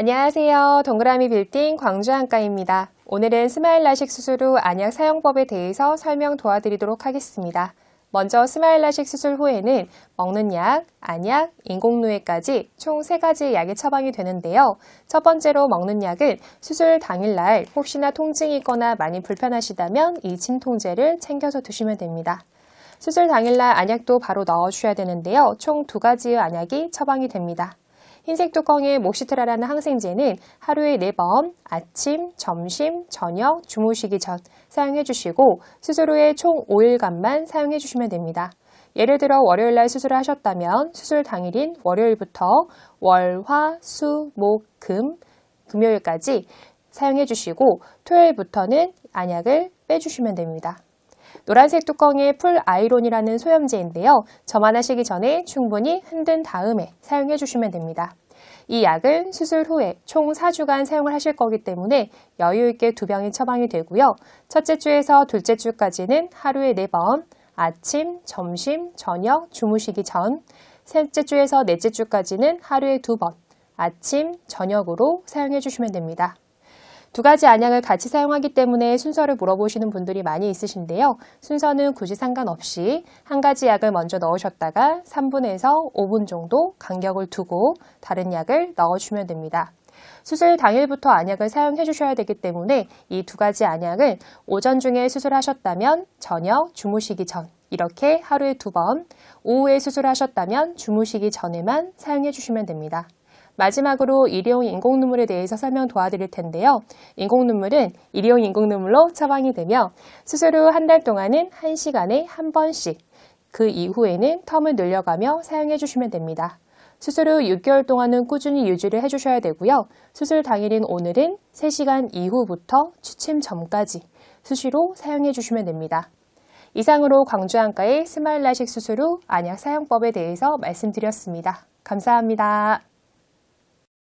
안녕하세요. 동그라미 빌딩 광주안과입니다. 오늘은 스마일 라식 수술 후 안약 사용법에 대해서 설명 도와드리도록 하겠습니다. 먼저 스마일 라식 수술 후에는 먹는 약, 안약, 인공누에까지 총 3가지 약이 처방이 되는데요. 첫 번째로 먹는 약은 수술 당일날 혹시나 통증이 있거나 많이 불편하시다면 이 진통제를 챙겨서 드시면 됩니다. 수술 당일날 안약도 바로 넣어주셔야 되는데요. 총 두 가지의 안약이 처방이 됩니다. 흰색 뚜껑의 목시트라라는 항생제는 하루에 4번 아침, 점심, 저녁, 주무시기 전 사용해 주시고 수술 후에 총 5일간만 사용해 주시면 됩니다. 예를 들어 월요일 날 수술을 하셨다면 수술 당일인 월요일부터 월, 화, 수, 목, 금, 금요일까지 사용해 주시고 토요일부터는 안약을 빼주시면 됩니다. 노란색 뚜껑의 풀 아이론이라는 소염제인데요. 점안하시기 전에 충분히 흔든 다음에 사용해 주시면 됩니다. 이 약은 수술 후에 총 4주간 사용을 하실 거기 때문에 여유 있게 두 병이 처방이 되고요. 첫째 주에서 둘째 주까지는 하루에 4번 아침, 점심, 저녁, 주무시기 전 셋째 주에서 넷째 주까지는 하루에 두 번 아침, 저녁으로 사용해 주시면 됩니다. 두 가지 안약을 같이 사용하기 때문에 순서를 물어보시는 분들이 많이 있으신데요. 순서는 굳이 상관없이 한 가지 약을 먼저 넣으셨다가 3분에서 5분 정도 간격을 두고 다른 약을 넣어주면 됩니다. 수술 당일부터 안약을 사용해 주셔야 되기 때문에 이 두 가지 안약은 오전 중에 수술하셨다면 저녁 주무시기 전 이렇게 하루에 두 번, 오후에 수술하셨다면 주무시기 전에만 사용해 주시면 됩니다. 마지막으로 일회용 인공눈물에 대해서 설명 도와드릴 텐데요. 인공눈물은 일회용 인공눈물로 처방이 되며 수술 후 한 달 동안은 1시간에 한 번씩 그 이후에는 텀을 늘려가며 사용해 주시면 됩니다. 수술 후 6개월 동안은 꾸준히 유지를 해주셔야 되고요. 수술 당일인 오늘은 3시간 이후부터 취침 전까지 수시로 사용해 주시면 됩니다. 이상으로 광주안과의 스마일 라식 수술 후 안약 사용법에 대해서 말씀드렸습니다. 감사합니다.